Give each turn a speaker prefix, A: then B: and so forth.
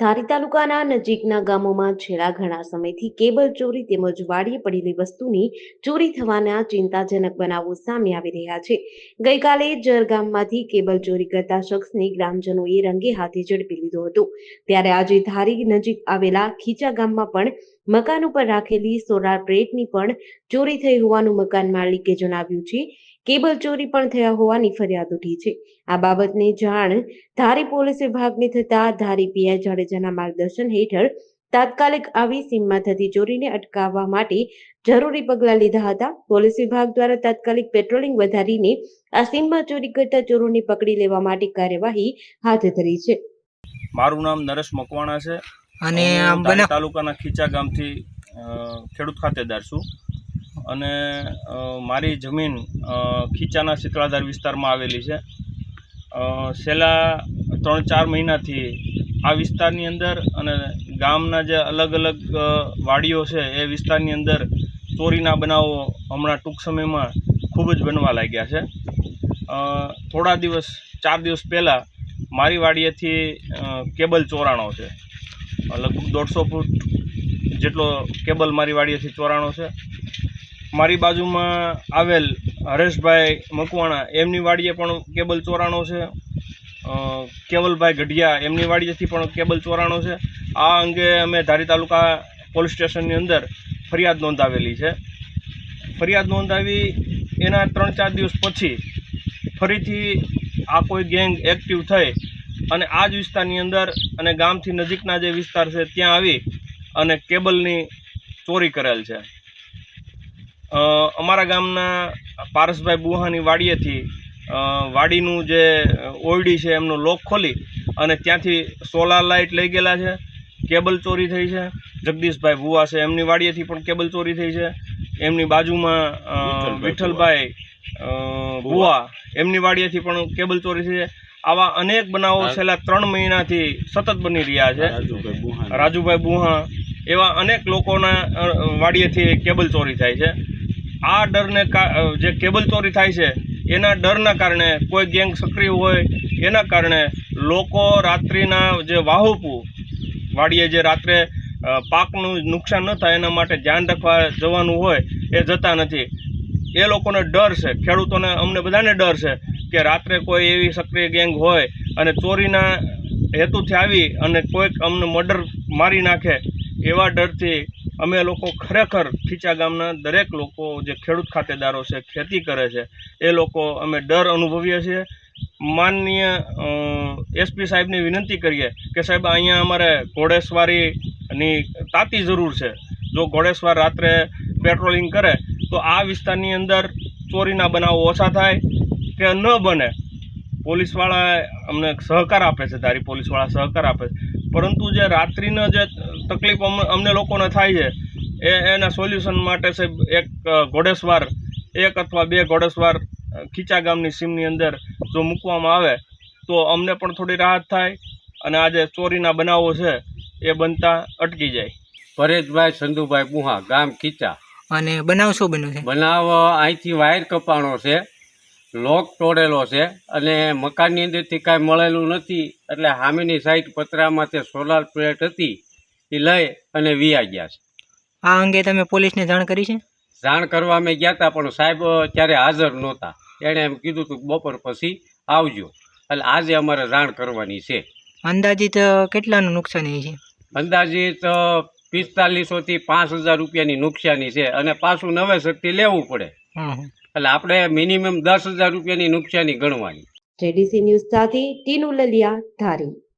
A: ધારી તાલુકાના નજીકના ગામોમાં છેલ્લા ઘણા સમયથી કેબલ ચોરી તેમજ વાડીએ પડેલી વસ્તુની ચોરી થવાના ચિંતાજનક બનાવો સામે આવી રહ્યા છે. ગઈકાલે જર ગામમાંથી કેબલ ચોરી કરતા શખ્સને ગ્રામજનોએ રંગે હાથે ઝડપી લીધો હતો. ત્યારે આજે ધારી નજીક આવેલા ખીચા ગામમાં પણ મકાન ઉપર રાખેલી સોલાર પ્લેટની પણ ચોરી થઈ હોવાનું મકાન માલિકે જણાવ્યું છે. કેબલ ચોરી પણ થયા હોવાની ફરિયાદ ઉઠી છે. આ બાબતની જાણ ધારી પોલીસ વિભાગને થતા ધારી પીઆઈ જાડેજાના માર્ગદર્શન હેઠળ તાત્કાલિક આવી સીમમાં થતી ચોરીને અટકાવવા માટે જરૂરી પગલાં લીધા હતા. પોલીસ વિભાગ દ્વારા તાત્કાલિક પેટ્રોલિંગ વધારીને આ સીમમાં ચોરી કરતા ચોરોને પકડી લેવા માટે કાર્યવાહી હાથ ધરી છે.
B: મારું નામ નરેશ મકવાણા છે.
C: અને
B: તાલુકાના ખીચા ગામથી ખેડૂત ખાતેદાર છું. અને મારી જમીન ખીચાના શીતળાધાર વિસ્તારમાં આવેલી છે. છેલ્લા ત્રણ ચાર મહિનાથી આ વિસ્તારની અંદર અને ગામના જે અલગ અલગ વાડીઓ છે, એ વિસ્તારની અંદર ચોરીના બનાવો હમણાં ટૂંક સમયમાં ખૂબ જ બનવા લાગ્યા છે. થોડા દિવસ, ચાર દિવસ પહેલાં મારી વાડીએથી કેબલ ચોરાણો છે. લગભગ દોઢસો ફૂટ જેટલો કેબલ મારી વાડીએથી ચોરાણો છે. મારી બાજુમાં આવેલ હરેશભાઈ મકવાણા. એમની વાડીએ પણ કેબલ ચોરાણો છે. કેવલભાઈ ગઢિયા એમની વાડીએથી પણ કેબલ ચોરાણો છે. આ અંગે અમે ધારી તાલુકા પોલીસ સ્ટેશનની અંદર ફરિયાદ નોંધાવેલી છે. ફરિયાદ નોંધાવી એના ત્રણ ચાર દિવસ પછી ફરીથી આ કોઈ ગેંગ એક્ટિવ થઈ અને આ જ વિસ્તારની અંદર અને ગામથી નજીકના જે વિસ્તાર છે ત્યાં આવી અને કેબલની ચોરી કરેલ છે. અમારા ગામના પારસભાઈ બુહાની વાડીએથી વાડીનું જે ઓરડી છે એમનો લોક ખોલી અને ત્યાંથી સોલાર લાઇટ લઈ ગયેલા છે કેબલ ચોરી થઈ છે. જગદીશભાઈ ભુવા છે એમની વાડીએથી પણ કેબલ ચોરી થઈ છે. એમની બાજુમાં વિઠ્ઠલભાઈ ભુવા. એમની વાડીએથી પણ કેબલ ચોરી થઈ છે. આવા અનેક બનાવો છેલ્લા ત્રણ મહિનાથી સતત બની રહ્યા છે. રાજુભાઈ બુહા એવા અનેક લોકોના વાડીએથી કેબલ ચોરી થાય છે. આ ડરને જે કેબલ ચોરી થાય છે, એના ડરના કારણે કોઈ ગેંગ સક્રિય હોય, એના કારણે લોકો રાત્રિના જે વાહુપુ, વાડીએ જે રાત્રે પાકનું નુકસાન ન થાય એના માટે ધ્યાન રાખવા જવાનું હોય, એ જતા નથી. એ લોકોને ડર છે. ખેડૂતોને અમને બધાને ડર છે કે રાત્રે કોઈ એવી સક્રિય ગેંગ હોય અને ચોરીના હેતુથી આવી અને કોઈક અમને મર્ડર મારી નાખે એવા ડરથી અમે લોકો ખરેખર ખીચા ગામના દરેક લોકો જે ખેડૂત ખાતેદારો છે, ખેતી કરે છે, એ લોકો અમે ડર અનુભવીએ છીએ. માનનીય એસપી સાહેબને વિનંતી કરીએ કે સાહેબ, અહીંયા અમારે ઘોડેસવારીની તાતી જરૂર છે. જો ઘોડેસવાર રાત્રે પેટ્રોલિંગ કરે, તો આ વિસ્તારની અંદર ચોરીના બનાવો ઓછા થાય કે ન બને. પોલીસવાળા અમને સહકાર આપે છે, ધારી પોલીસવાળા સહકાર આપે છે. પરંતુ જે રાત્રિનો જે તકલીફ અમને અમને લોકોને થાય છે. એ એના સોલ્યુશન માટે સાહેબ એક ઘોડેસવાર એક અથવા બે ઘોડેસવાર ખીચા ગામની સીમની અંદર જો મૂકવામાં આવે તો અમને પણ થોડી રાહત થાય અને આ જે ચોરીના બનાવો છે એ બનતા અટકી જાય.
D: પરેશભાઈ સંધુભાઈ બુહા ગામ ખીચા.
C: અને બનાવ શું બન્યો છે?
D: બનાવ અહીંથી વાયર કપાણો છે લોક તોડેલો છે અને મકાનની અંદરથી કાંઈ મળેલું નથી. એટલે સામેની સાઈડ પતરામાં તે સોલાર પ્લેટ હતી. એ લઈ અને વિયા ગયા છે.
C: આ અંગે તમે પોલીસને જાણ કરી છે?
D: જાણ કરવા અમે ગયા હતા પણ સાહેબ ત્યારે હાજર નહોતા. એણે એમ કીધું હતું બપોર પછી આવજો. એટલે આજે અમારે જાણ કરવાની છે.
C: અંદાજિત કેટલાનું નુકસાની છે?
D: અંદાજિત પિસ્તાલીસોથી પાંચ હજાર રૂપિયાની નુકસાની છે અને પાછું નવેસરથી લેવું પડે. એટલે આપણે મિનિમમ દસ હજાર રૂપિયાની નુકસાની ગણવાની.
A: જેડીસી ન્યૂઝ સાથે ટીનુ લલિયા ધારી.